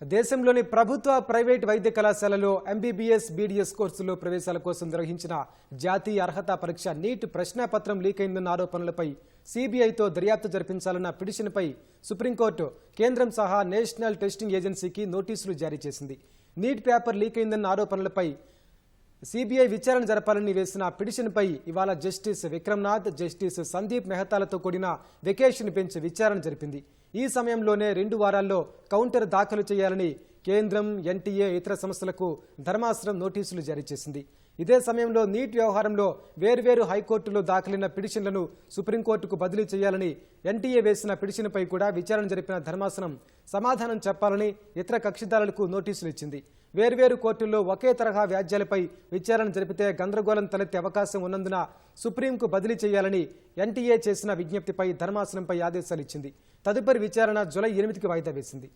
దేశంలోని ప్రభుత్వ ప్రైవేట్ వైద్య కళాశాలలో ఎంబీబీఎస్ బీడీఎస్ కోర్సులో ప్రవేశాల కోసం నిర్వహించిన జాతీయ అర్హత పరీక్ష నీట్ ప్రశ్నాపత్రం లీక్ అయిందన్న ఆరోపణలపై సీబీఐతో దర్యాప్తు జరిపించాలన్న పిటిషన్పై సుప్రీంకోర్టు కేంద్రం సహా నేషనల్ టెస్టింగ్ ఏజెన్సీకి నోటీసులు జారీ చేసింది. నీట్ పేపర్ లీక్ అయిందన్న ఆరోపణలపై సిబిఐ విచారణ జరపాలని వేసిన పిటిషన్పై ఇవాళ జస్టిస్ విక్రమ్నాథ్ జస్టిస్ సందీప్ మెహతాలతో కూడిన వెకేషన్ బెంచ్ విచారణ జరిపింది. ఈ సమయంలోనే రెండు వారాల్లో కౌంటర్ దాఖలు చేయాలని కేంద్రం ఎన్టీఏ ఇతర సంస్థలకు ధర్మాసనం నోటీసులు జారీ చేసింది. ఇదే సమయంలో నీట్ వ్యవహారంలో వేర్వేరు హైకోర్టులో దాఖలైన పిటిషన్లను సుప్రీంకోర్టుకు బదిలీ చేయాలని ఎన్టీఏ వేసిన పిటిషన్పై కూడా విచారణ జరిపిన ధర్మాసనం సమాధానం చెప్పాలని ఇతర కక్షిదారులకు నోటీసులు ఇచ్చింది. వేర్వేరు కోర్టుల్లో ఒకే తరహా వ్యాజ్యాలపై విచారణ జరిపితే గందరగోళం తలెత్తే అవకాశం ఉన్నందున సుప్రీంకు బదిలీ చేయాలని ఎన్టీఏ చేసిన విజ్ఞప్తిపై ధర్మాసనంపై ఆదేశాలు ఇచ్చింది. తదుపరి విచారణ జులై ఎనిమిదికి వాయిదా వేసింది.